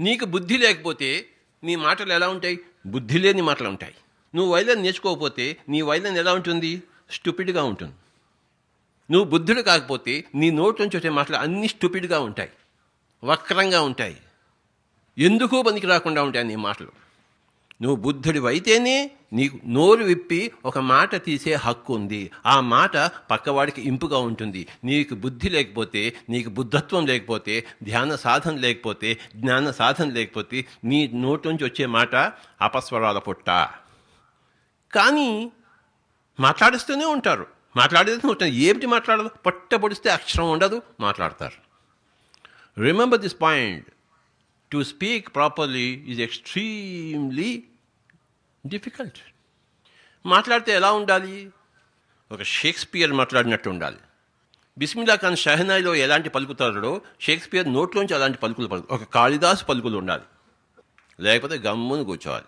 నీకు బుద్ధి లేకపోతే నీ మాటలు ఎలా ఉంటాయి? బుద్ధి లేని మాటలు ఉంటాయి. నువ్వు వైలెన్ నేర్చుకోకపోతే నీ వైలెన్ ఎలా ఉంటుంది? స్టూపిడ్గా ఉంటుంది. నువ్వు బుద్ధుడు కాకపోతే నీ నోట్ నుంచి వచ్చే మాటలు అన్నీ స్టూపిడ్గా ఉంటాయి. వక్రంగా ఉంటాయి. ఎందుకు పనికి రాకుండా ఉంటాయి నీ మాటలు? నువ్వు బుద్ధుడి అయితేనే నీకు నోరు విప్పి ఒక మాట తీసే హక్కు ఉంది. ఆ మాట పక్కవాడికి ఇంపుగా ఉంటుంది. నీకు బుద్ధి లేకపోతే నీకు బుద్ధత్వం లేకపోతే ధ్యాన సాధన లేకపోతే జ్ఞాన సాధన లేకపోతే నీ నోటి నుంచి వచ్చే మాట అపస్వరాల పుట్ట. కానీ మాట్లాడిస్తూనే ఉంటారు. మాట్లాడేది ఉంటారు. ఏమిటి మాట్లాడదు పొట్ట పొడిస్తే అక్షరం ఉండదు మాట్లాడతారు. Remember this point to speak properly is extremely difficult మాట్లాడితే ఎలా ఉండాలి? ఒక షేక్స్పియర్ మాట్లాడినట్టు ఉండాలి. బిస్మిల్లా ఖాన్ షహనాయిలో ఎలాంటి పలుకుతాడో షేక్స్పియర్ నోట్లోంచి అలాంటి పలుకులు పలుకు ఒక కాళిదాసు పలుకులు ఉండాలి. లేకపోతే గమ్మును కూర్చోవాలి.